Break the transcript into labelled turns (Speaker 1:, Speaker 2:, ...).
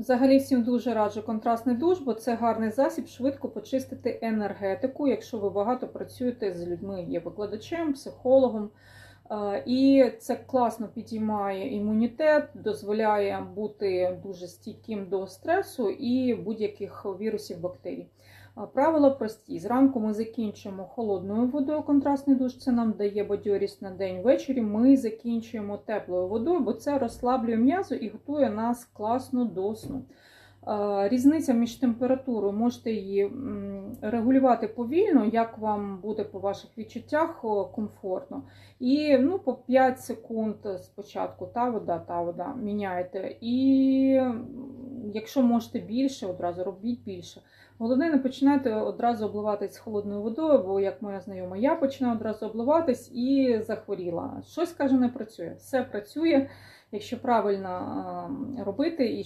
Speaker 1: Взагалі всім дуже раджу контрастний душ, бо це гарний засіб швидко почистити енергетику, якщо ви багато працюєте з людьми, є викладачем, психологом. Е, І це класно підіймає імунітет, дозволяє бути дуже стійким до стресу і будь-яких вірусів, бактерій. Правила прості. Зранку ми закінчуємо холодною водою контрастний душ, це нам дає бадьорість на день. Ввечері ми закінчуємо теплою водою, бо це розслаблює м'язо і готує нас класно до сну. Різниця між температурою, можете її регулювати повільно, як вам буде по ваших відчуттях комфортно. І ну, по 5 секунд спочатку та вода, та вода міняєте. І якщо можете більше, одразу робіть більше. Головне, не починайте одразу обливатись холодною водою, бо, як моя знайома, я починаю одразу обливатись і захворіла. Щось каже, не працює. Все працює, якщо правильно е, робити